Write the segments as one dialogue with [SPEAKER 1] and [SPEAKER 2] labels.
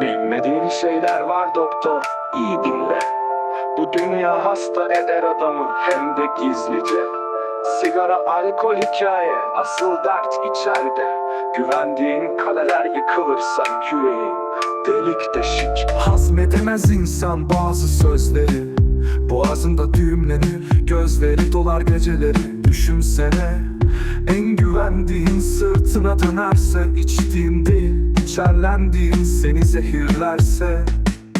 [SPEAKER 1] Bilmediğin şeyler var doktor, iyi dinle. Bu dünya hasta eder adamı hem de gizlice. Sigara, alkol hikaye, asıl dert içeride. Güvendiğin kaleler yıkılırsa yüreğin delik deşik.
[SPEAKER 2] Hazmedemez insan bazı sözleri. Boğazında düğümlenir Gözleri dolar geceleri. Düşünsene En güvendiğin sırtına dönerse içtiğin değil İçerlendiğin seni zehirlerse.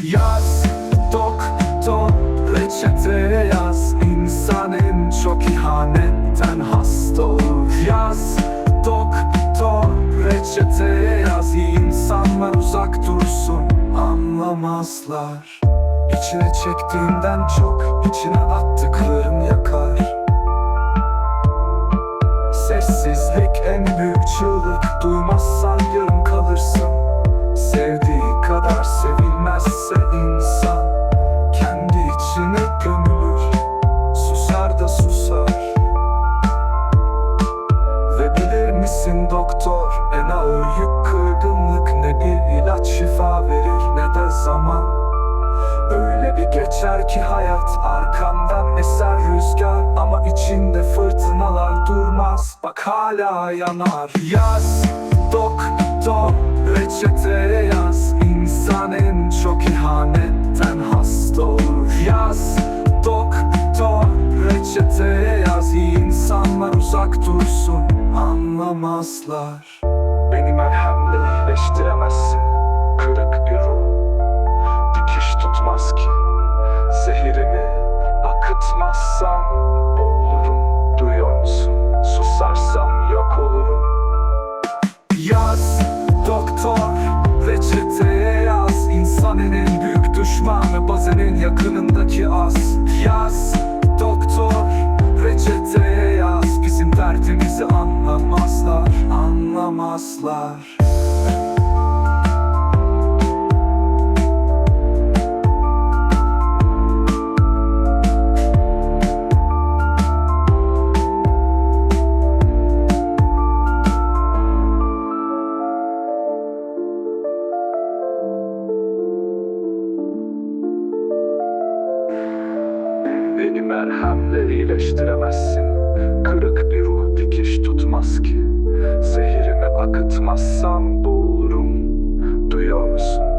[SPEAKER 2] Yaz doktor reçeteye yaz. İnsan en çok ihanetten hasta olur. Yaz doktor reçeteye yaz. İnsanlar uzak dursun anlamazlar. İçine çektiğinden çok içine attıkların zaman. Öyle bir geçer ki hayat arkamdan eser rüzgar. Ama içinde fırtınalar durmaz Bak hala yanar. Yaz doktor reçeteye yaz. İnsan en çok ihanetten hasta olur. Yaz doktor reçeteye yaz. İyi insanlar uzak dursun anlamazlar.
[SPEAKER 1] Beni merhemle iyileştiremezsin Kırık bir ruh tutmaz ki. Zehirimi akıtmazsam Boğulurum duyuyor musun? Susarsam yok olurum.
[SPEAKER 2] Yaz doktor reçeteye yaz. İnsanın en büyük düşmanı bazen en yakınındaki az. Yaz doktor reçeteye yaz. Bizim derdimizi anlamazlar anlamazlar
[SPEAKER 1] Beni merhemle iyileştiremezsin. Kırık bir ruh dikiş tutmaz ki. Zehirimi akıtmazsam boğulurum. Duyuyor musun?